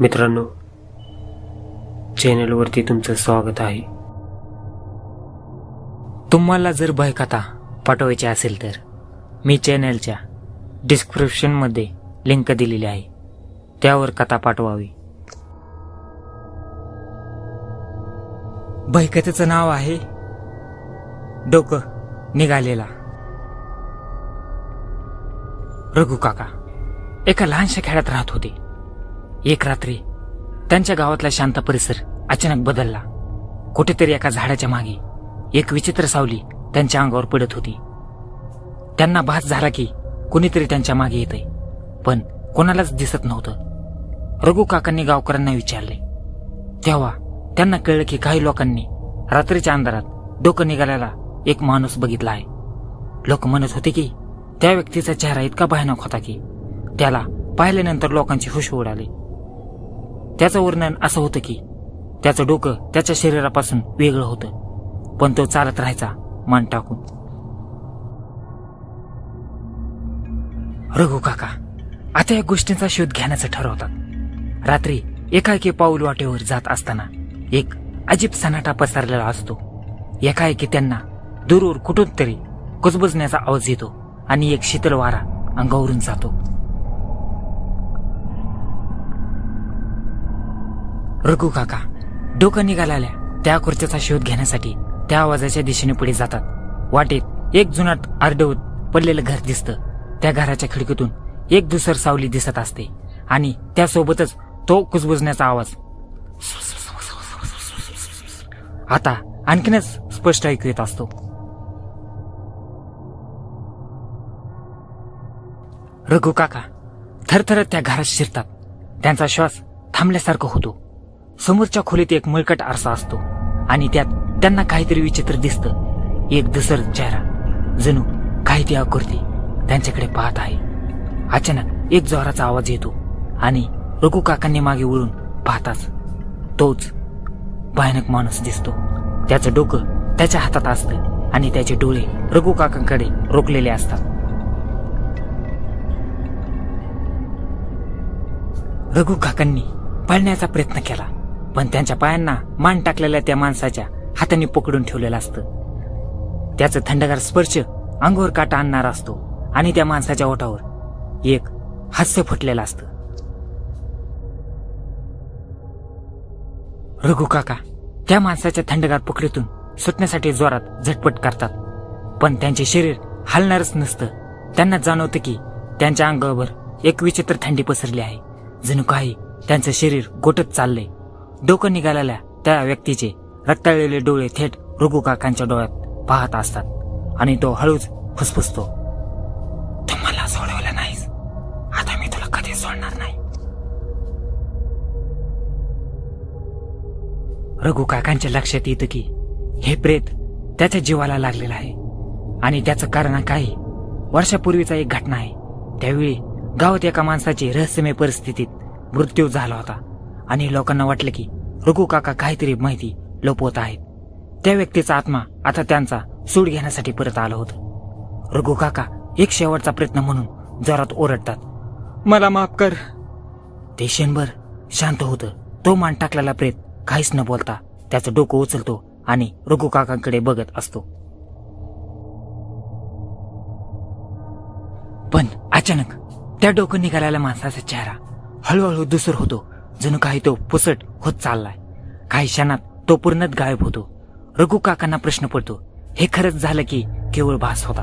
मित्रांनो चॅनलवरती तुमचं स्वागत आहे. तुम्हाला जर भयकथा पाठवायची असेल तर मी चॅनलच्या डिस्क्रिप्शनमध्ये लिंक दिलेली आहे. त्यावर कथा पाठवावी. भयकथेचं नाव आहे डोकं निघालेला. रघु काका एका लहानशा खेड्यात राहत होते. एक रात्री त्यांच्या गावातला शांत परिसर अचानक बदलला. कुठेतरी एका झाडाच्या मागे एक विचित्र सावली त्यांच्या अंगावर पडत होती. त्यांना भास झाला की कुणीतरी त्यांच्या मागे येतंय पण कोणालाच दिसत नव्हतं. रघु काकांनी गावकऱ्यांना विचारले. तेव्हा त्यांना कळलं की काही लोकांनी रात्रीच्या अंधारात डोकं निघाल्याला एक माणूस बघितला आहे. लोक म्हणत होते की त्या व्यक्तीचा चेहरा इतका भयानक होता की त्याला पाहिल्यानंतर लोकांची हुश उडाली. त्याचं वर्णन असं होतं की त्याचं डोकं त्याच्या शरीरापासून वेगळं होतं पण तो चालत राहायचा मान टाकून. रघु काका आता या गोष्टींचा शोध घेण्याचं ठरवतात. रात्री एकाएकी पाऊल वाटेवर जात असताना एक अजीब सनाटा पसरलेला असतो. एकाएकी त्यांना दूरवर कुठून तरी कुजबुजण्याचा आवाज येतो आणि एक शीतल वारा अंगावरून जातो. रघु काका डोकं निघालाल्या त्या खुर्च्याचा शोध घेण्यासाठी त्या आवाजाच्या दिशेने पुढे जातात. वाटेत एक जुनाट आरडवत पडलेलं घर दिसतं. त्या घराच्या खिडकीतून एक दुसर सावली दिसत असते आणि त्यासोबतच तो कुजबुजण्याचा आवाज. आता आणखीनच स्पष्ट ऐकू येत असतो. रघु काका थरथरत त्या घरात शिरतात. त्यांचा श्वास थांबल्यासारखा होतो. समोरच्या खोलीत एक मळकट आरसा असतो. आणि त्यात त्यांना काहीतरी विचित्र दिसतं. एक दुसर चेहरा. जणू काही ती आकृती त्यांच्याकडे पाहत आहे. अचानक एक जोराचा आवाज येतो. आणि रघु काकांनी मागे वळून पाहताच तोच भयानक माणूस दिसतो. त्याचं डोकं त्याच्या हातात असतं आणि त्याचे डोळे रघु काकांकडे रोखलेले असतात. रघु काकांनी पळण्याचा प्रयत्न केला. पण त्यांच्या पायांना मान टाकलेल्या त्या माणसाच्या हाताने पकडून ठेवलेलं असतं. त्याचं थंडगार स्पर्श अंगावर काटा आणणारा असतो आणि त्या माणसाच्या ओठावर एक हास्य फुटलेलं असतं. रघु काका त्या माणसाच्या थंडगार पकडीतून सुटण्यासाठी जोरात झटपट करतात. पण त्यांचे शरीर हलणारच नसतं. त्यांना जाणवतं की त्यांच्या अंगावर एक विचित्र थंडी पसरली आहे. जणू काही त्यांचं शरीर गोटत चाललंय. डोकं निघालेल्या त्या व्यक्तीचे रक्ताळलेले डोळे थेट रघु काकांच्या डोळ्यात पाहत असतात आणि तो हळूच फुसफुसतो. तू मला सोडवलं नाहीस. आता मी तुला कधी सोडणार नाही. रघु काकांच्या लक्षात येतं की हे प्रेत त्याच्या जीवाला लागलेलं आहे. आणि त्याचं कारण काही वर्षापूर्वीचा एक घटना आहे. त्यावेळी गावात एका माणसाची रहस्यमय परिस्थितीत मृत्यू झाला होता. आणि लोकांना वाटलं की रघु काका काहीतरी माहिती लपवत आहेत. त्या व्यक्तीचा आत्मा आता त्यांचा सूड घेण्यासाठी परत आलं होतं. रघु काका एक शेवटचा प्रयत्न म्हणून जोरात ओरडतात. मला माफ कर. ते क्षणभर शांत होतं. तो मान टाकलेला प्रेत काहीच न बोलता त्याचं डोकं उचलतो आणि रघु काकांकडे बघत असतो. पण अचानक त्या डोकं निघालेल्या माणसाचा चेहरा हळूहळू दुसर होतो जणू काही तो पुसट होत चाललाय. काही क्षणात तो पूर्णच गायब होतो. रघु काकांना प्रश्न पडतो हे खरंच झालं की केवळ भास होता?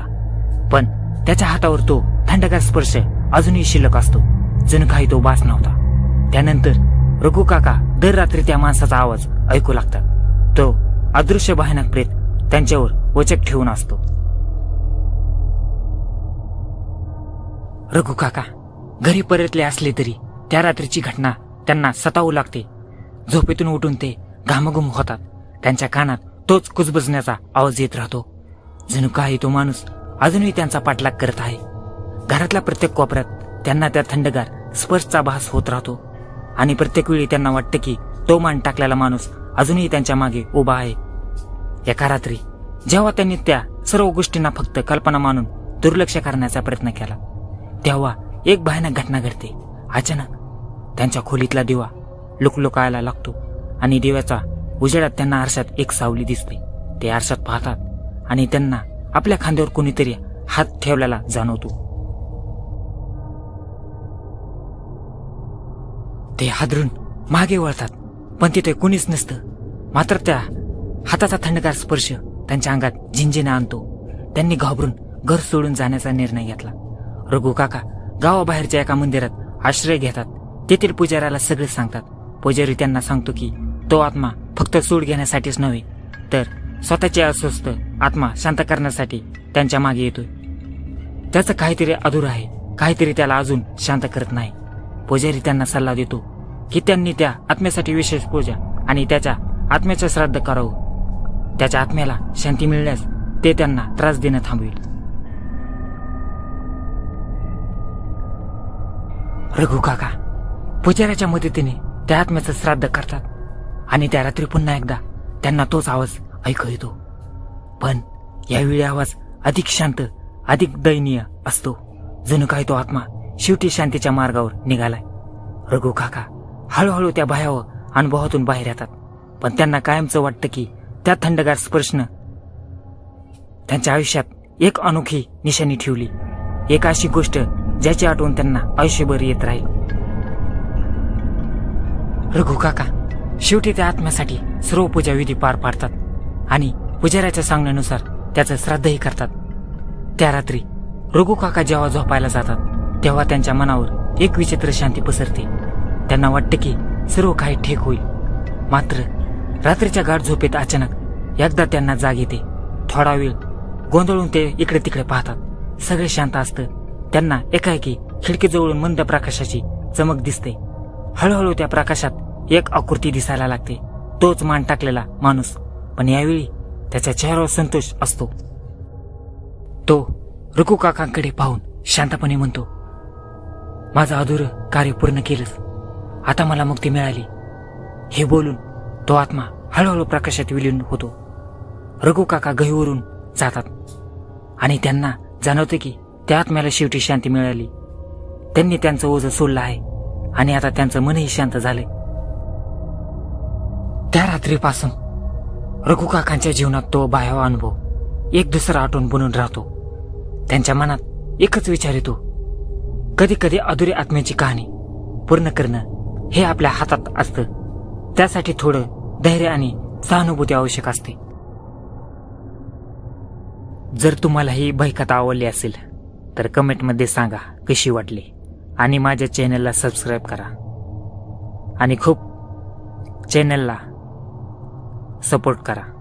पण त्याच्या हातावर तो थंडगार स्पर्श अजूनही शिल्लक असतो. जणू काही तो भास नव्हता. त्यानंतर रघु काका दर रात्री त्या माणसाचा आवाज ऐकू लागतात. तो अदृश्य भयानक प्रेत त्यांच्यावर वचक ठेवून असतो. रघु काका घरी परतले असले तरी त्या रात्रीची घटना त्यांना सतावू लागते. झोपेतून उठून ते घामघूम होतात. त्यांच्या कानात तोच कुजबजण्याचा आवाज येत राहतो. जणू काही तो माणूस अजूनही त्यांचा पाठलाग करत आहे. घरातल्या प्रत्येक कोपऱ्यात त्यांना त्या थंडगार स्पर्शचा भास होत राहतो. आणि प्रत्येक वेळी त्यांना वाटतं की तो मान टाकलेला माणूस अजूनही त्यांच्या मागे उभा आहे. एका रात्री जेव्हा त्यांनी त्या सर्व गोष्टींना फक्त कल्पना मानून दुर्लक्ष करण्याचा प्रयत्न केला तेव्हा एक भयानक घटना घडते. अचानक त्यांच्या खोलीतला दिवा लुकलुकायला लागतो आणि दिव्याचा उजेडात त्यांना आरशात एक सावली दिसते. ते आरशात पाहतात आणि त्यांना आपल्या खांद्यावर कोणीतरी हात ठेवलेला जाणवतो. ते हादरून मागे वळतात पण तिथे कुणीच नसतं. मात्र त्या हाताचा थंडगार स्पर्श त्यांच्या अंगात झिंजिना आणतो. त्यांनी घाबरून घर सोडून जाण्याचा निर्णय घेतला. रघु काका गावाबाहेरच्या एका मंदिरात आश्रय घेतात. तेथील पुजाऱ्याला सगळे सांगतात. पुजारी त्यांना सांगतो की तो आत्मा फक्त सूड घेण्यासाठीच नव्हे तर स्वतःचे अस्वस्थ आत्मा शांत करण्यासाठी त्यांच्या मागे येतोय. त्याचं काहीतरी अधूर आहे काहीतरी त्याला अजून शांत करत नाही. पुजारी त्यांना सल्ला देतो की त्यांनी त्या आत्म्यासाठी विशेष पूजा आणि त्याच्या आत्म्याचं श्राद्ध करावं. त्याच्या आत्म्याला शांती मिळण्यास ते त्यांना त्रास देणं थांबवेल. रघु काका पुजाऱ्याच्या मदतीने त्या आत्म्याचं श्राद्ध करतात. आणि त्या रात्री पुन्हा एकदा त्यांना तोच आवाज ऐकू येतो. पण यावेळी आवाज अधिक शांत अधिक दयनीय असतो. जणू काही तो आत्मा शेवटी शांतीच्या मार्गावर निघालाय. रघु काका हळूहळू त्या भयावह अनुभवातून बाहेर येतात. पण त्यांना कायमचं वाटतं की त्या थंडगार स्पर्शनं त्यांच्या आयुष्यात एक अनोखी निशाणी ठेवली. एक अशी गोष्ट ज्याची आठवण त्यांना आयुष्यभर येत राहील. रघु काका शेवटी त्या आत्म्यासाठी सर्व पूजा विधी पार पाडतात आणि पुजाऱ्याच्या सांगण्यानुसार त्याचं श्राद्धही करतात. त्या रात्री रघु काका जेव्हा झोपायला जातात तेव्हा त्यांच्या मनावर एक विचित्र शांती पसरते. त्यांना वाटते की सर्व काही ठीक होईल. मात्र रात्रीच्या गाठ झोपेत अचानक एकदा त्यांना जाग येते. थोडा वेळ गोंधळून ते इकडे तिकडे पाहतात. सगळे शांत असतं. त्यांना एकाएकी खिडकीजवळून मंद प्रकाशाची चमक दिसते. हळूहळू त्या प्रकाशात एक आकृती दिसायला लागते. तोच मान टाकलेला माणूस. पण यावेळी त्याच्या चेहऱ्यावर संतोष असतो. तो रुकू काकांकडे पाहून शांतपणे म्हणतो माझं अधुरं कार्य पूर्ण केलंच आता मला मुक्ती मिळाली. हे बोलून तो आत्मा हळूहळू प्रकाशात विलीन होतो. रघु काका गहीवरून जातात. आणि त्यांना जाणवते की त्या आत्म्याला शेवटी शांती मिळाली. त्यांनी त्यांचं ओझं सोडलं आहे. आणि आता त्यांचं मनही शांत झालंय. त्या रात्रीपासून रघु काकांच्या जीवनात तो बाह्य अनुभव एक दुसरा आठवण बनून राहतो. त्यांच्या मनात एकच विचार येतो. कधी कधी अधुरी आत्म्याची कहाणी पूर्ण करणं हे आपल्या हातात असतं. त्यासाठी थोडं धैर्य आणि सहानुभूती आवश्यक असते. जर तुम्हाला ही भयकथा आवडली असेल तर कमेंटमध्ये सांगा कशी वाटली आणि माझ्या चॅनलला सबस्क्राईब करा. आणि खूप चॅनलला सपोर्ट करा.